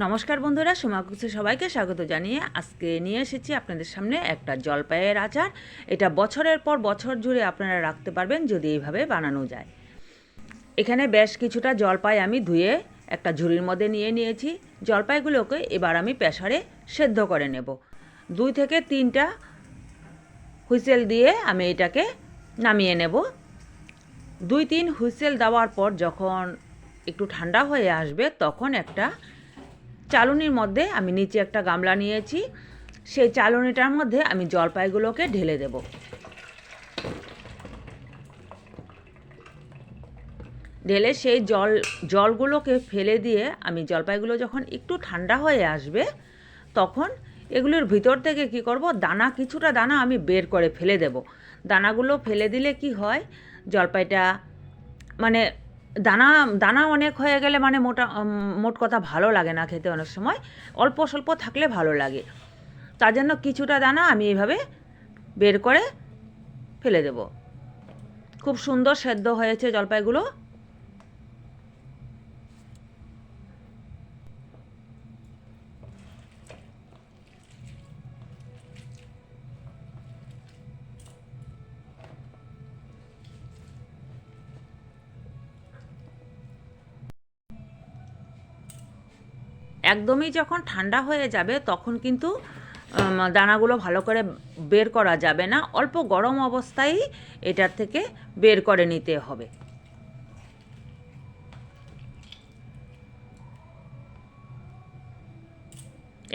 নমস্কার বন্ধুরা সোমাকুচে সবাইকে স্বাগত জানিয়ে আজকে নিয়ে এসেছি আপনাদের সামনে একটা জলপাইয়ের আচার। এটা বছরের পর বছর জুড়ে আপনারা রাখতে পারবেন যদি এইভাবে বানানো যায়। এখানে বেশ কিছুটা জলপাই আমি ধুয়ে একটা ঝুড়ির মধ্যে নিয়ে নিয়েছি। জলপাইগুলোকে এবার আমি প্রেসারে সেদ্ধ করে নেব। দুই থেকে তিনটা হুইসেল দিয়ে আমি এটাকে নামিয়ে নেব। দুই তিন হুইসেল দেওয়ার পর যখন একটু ঠান্ডা হয়ে আসবে, তখন একটা চালনির মধ্যে আমি নিচে একটা গামলা নিয়েছি। সেই চালনিটার মধ্যে আমি জলপাইগুলোকে ঢেলে দেব। ঢেলে সেই জল, জলগুলোকে ফেলে দিয়ে আমি জলপাইগুলো যখন একটু ঠান্ডা হয়ে আসবে, তখন এগুলোর ভিতর থেকে কি করব, দানা, কিছুটা দানা আমি বের করে ফেলে দেব। দানাগুলো ফেলে দিলে কি হয়, জলপাইটা মানে দানা দানা অনেক হয়ে গেলে মানে মোটা মোট কথা ভালো লাগে না খেতে অনেক সময়। অল্প স্বল্প থাকলে ভালো লাগে। তার জন্য কিছুটা দানা আমি এইভাবে বের করে ফেলে দেব। খুব সুন্দর সেদ্ধ হয়েছে জলপাইগুলো। একদমই যখন ঠান্ডা হয়ে যাবে তখন কিন্তু দানাগুলো ভালো করে বের করা যাবে না। অল্প গরম অবস্থায় এটার থেকে বের করে নিতে হবে।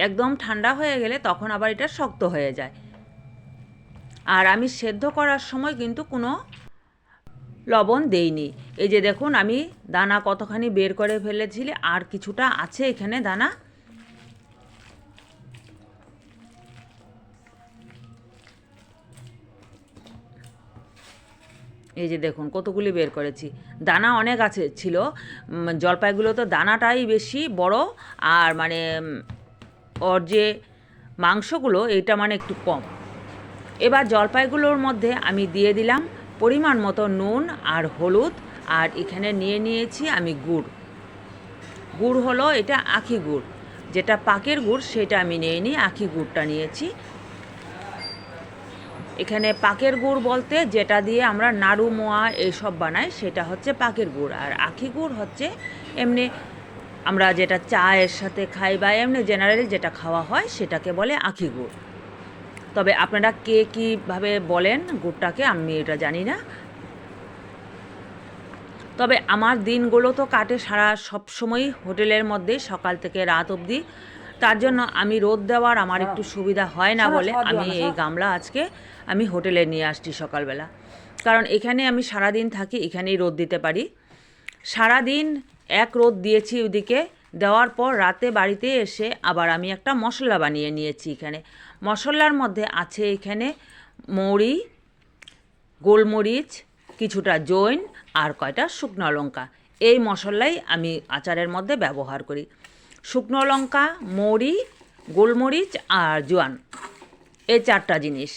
একদম ঠান্ডা হয়ে গেলে তখন আবার এটা শক্ত হয়ে যায়। আর আমি সেদ্ধ করার সময় কিন্তু কোনো লবণ দেইনি। এই যে দেখুন, আমি দানা কতখানি বের করে ফেলেছিলি, আর কিছুটা আছে এখানে দানা। এই যে দেখুন, কতগুলি বের করেছি। দানা অনেক আছে, ছিল। জলপাইগুলো তো দানাটাই বেশি বড়, আর মানে ওর যে মাংসগুলো এটা মানে একটু কম। এবার জলপাইগুলোর মধ্যে আমি দিয়ে দিলাম পরিমাণ মতো নুন আর হলুদ আর এখানে নিয়ে নিয়েছি আমি গুড়। গুড় হলো এটা আখি গুড়। যেটা পাকের গুড়, সেটা আমি নিয়ে নিই আখি গুড়টা নিয়েছি। এখানে পাকের গুড় বলতে যেটা দিয়ে আমরা নাড়ু, মোয়া এইসব বানাই, সেটা হচ্ছে পাকের গুড়। আর আখি গুড় হচ্ছে এমনি আমরা যেটা চায়ের সাথে খাই বা এমনি জেনারেলি যেটা খাওয়া হয়, সেটাকে বলে আখি গুড়। তবে আপনারা কে কীভাবে বলেন গুড়টাকে আমি এটা জানি না। তবে আমার দিনগুলো তো কাটে সারা সবসময় হোটেলের মধ্যে সকাল থেকে রাত অবধি। তার জন্য আমি রোদ দেওয়ার আমার একটু সুবিধা হয় না বলে আমি এই গামলা আজকে আমি হোটেলে নিয়ে আসছি সকালবেলা। কারণ এখানে আমি সারা দিন থাকি এখানেই রোদ দিতে পারি। সারা দিন এক রোদ দিয়েছি ওদিকে দেওয়ার পর রাতে বাড়িতে এসে আবার আমি একটা মশলা বানিয়ে নিয়েছি এখানে। মশলার মধ্যে আছে এখানে মৌরি গোলমরিচ কিছুটা জৈন আর কয়টা শুকনো লঙ্কা। এই মশলাই আমি আচারের মধ্যে ব্যবহার করি। শুকনো লঙ্কা, মৌরি, গোলমরিচ আর জোয়ান, এই চারটা জিনিস।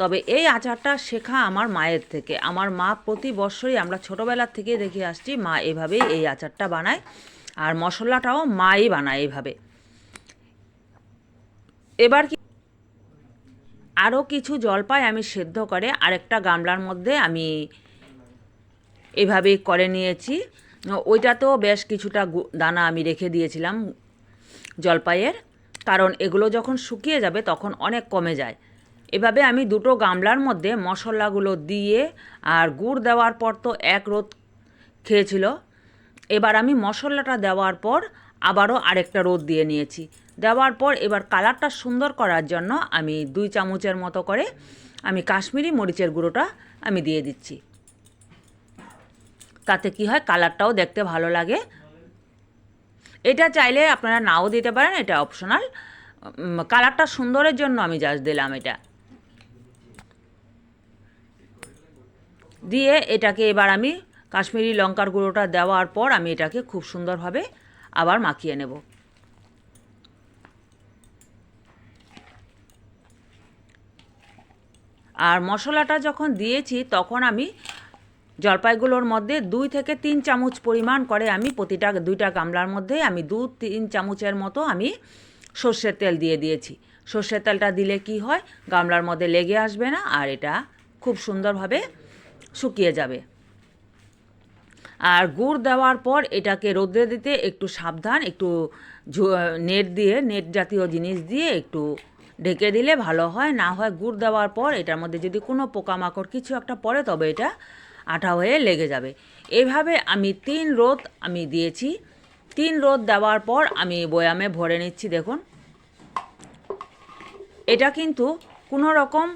তবে এই আচারটা শেখা আমার মায়ের থেকে। আমার মা প্রতি বছরই আমরা ছোটোবেলার থেকে দেখে আসছি, মা এভাবেই এই আচারটা বানায় আর মশলাটাও মাই বানায় এইভাবে এবার কি আরও কিছু জলপাই আমি সেদ্ধ করে আরেকটা গামলার মধ্যে আমি এভাবেই করে নিয়েছি। ওইটাতেও বেশ কিছুটা দানা আমি রেখে দিয়েছিলাম জলপাইয়ের। কারণ এগুলো যখন শুকিয়ে যাবে তখন অনেক কমে যায়। এভাবে আমি দুটো গামলার মধ্যে মশলাগুলো দিয়ে আর গুড় দেওয়ার পর তো এক রোদ খেয়েছিল। এবার আমি মশলাটা দেওয়ার পর আবারও আরেকটা রোদ দিয়ে নিয়েছি। দেওয়ার পর এবার কালারটা সুন্দর করার জন্য আমি দুই চামচের মতো করে আমি কাশ্মীরি মরিচের গুঁড়োটা আমি দিয়ে দিচ্ছি। তাতে কি হয়, কালারটাও দেখতে ভালো লাগে। এটা চাইলে আপনারা নাও দিতে পারেন, এটা অপশনাল। কালারটা সুন্দরের জন্য আমি জাস্ট দিলাম এটা। দিয়ে এটাকে এবার আমি কাশ্মীরি লঙ্কার গুঁড়োটা দেওয়ার পর আমি এটাকে খুব সুন্দরভাবে আবার মাখিয়ে নেব। আর মশলাটা যখন দিয়েছি, তখন আমি জলপাইগুলোর মধ্যে দুই থেকে তিন চামচ পরিমাণ করে আমি প্রতিটা দুইটা গামলার মধ্যে আমি দু তিন চামচের মতো আমি সর্ষের তেল দিয়ে দিয়েছি। সর্ষের তেলটা দিলে কি হয়? গামলার মধ্যে লেগে আসবে না আর এটা খুব সুন্দরভাবে শুকিয়ে যাবে। আর গুড় দেওয়ার পর এটাকে রোদ্রে দিতে একটু সাবধান, একটু নেট দিয়ে, নেট জাতীয় জিনিস দিয়ে একটু ঢেকে দিলে ভালো হয়। না হয় গুড় দেওয়ার পর এটার মধ্যে যদি কোনো পোকামাকড় কিছু একটা পড়ে, তবে এটা আঠা হয়ে লেগে যাবে। এভাবে আমি তিন রোদ আমি দিয়েছি। তিন রোদ দেওয়ার পর আমি বয়ামে ভরে নিচ্ছি, দেখুন। এটা কিন্তু কোনো রকম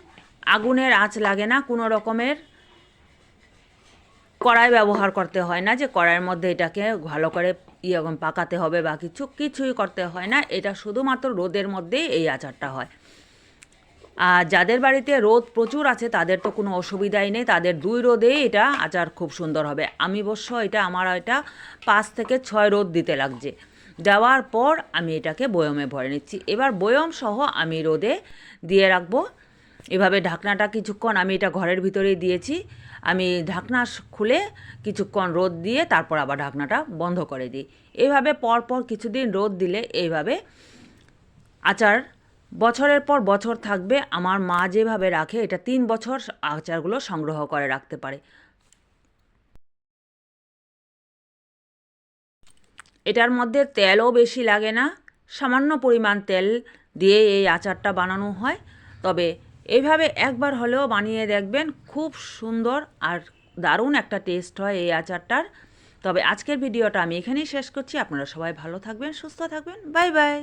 আগুনের আঁচ লাগে না, কোনো রকমের কড়াই ব্যবহার করতে হয় না যে কড়াইয়ের মধ্যে এটাকে ভালো করে ইয়ে পাকাতে হবে বা কিছু, কিছুই করতে হয় না। এটা শুধুমাত্র রোদের মধ্যেই এই আচারটা হয়। আর যাদের বাড়িতে রোদ প্রচুর আছে, তাদের তো কোনো অসুবিধাই নেই। তাদের দুই রোদেই এটা আচার খুব সুন্দর হবে। আমি অবশ্য এটা, আমার এটা পাঁচ থেকে ছয় রোদ দিতে লাগছে। দেওয়ার পর আমি এটাকে বয়মে ভরে নিচ্ছি। এবার বয়ম সহ আমি রোদে দিয়ে রাখব। এভাবে ঢাকনাটা কিছুক্ষণ আমি এটা ঘরের ভিতরেই দিয়েছি। আমি ঢাকনা খুলে কিছুক্ষণ রোদ দিয়ে তারপর আবার ঢাকনাটা বন্ধ করে দিই। এইভাবে পরপর কিছুদিন রোদ দিলে এইভাবে আচার বছরের পর বছর থাকবে। আমার মা যেভাবে রাখে, এটা তিন বছর আচারগুলো সংগ্রহ করে রাখতে পারে। এটার মধ্যে তেলও বেশি লাগে না। সামান্য পরিমাণ তেল দিয়ে এই আচারটা বানানো হয়। তবে এইভাবে একবার হলেও বানিয়ে দেখবেন, খুব সুন্দর আর দারুণ একটা টেস্ট হয় এই আচারটার। তবে আজকের ভিডিওটা আমি এখানেই শেষ করছি। আপনারা সবাই ভালো থাকবেন, সুস্থ থাকবেন। Bye bye.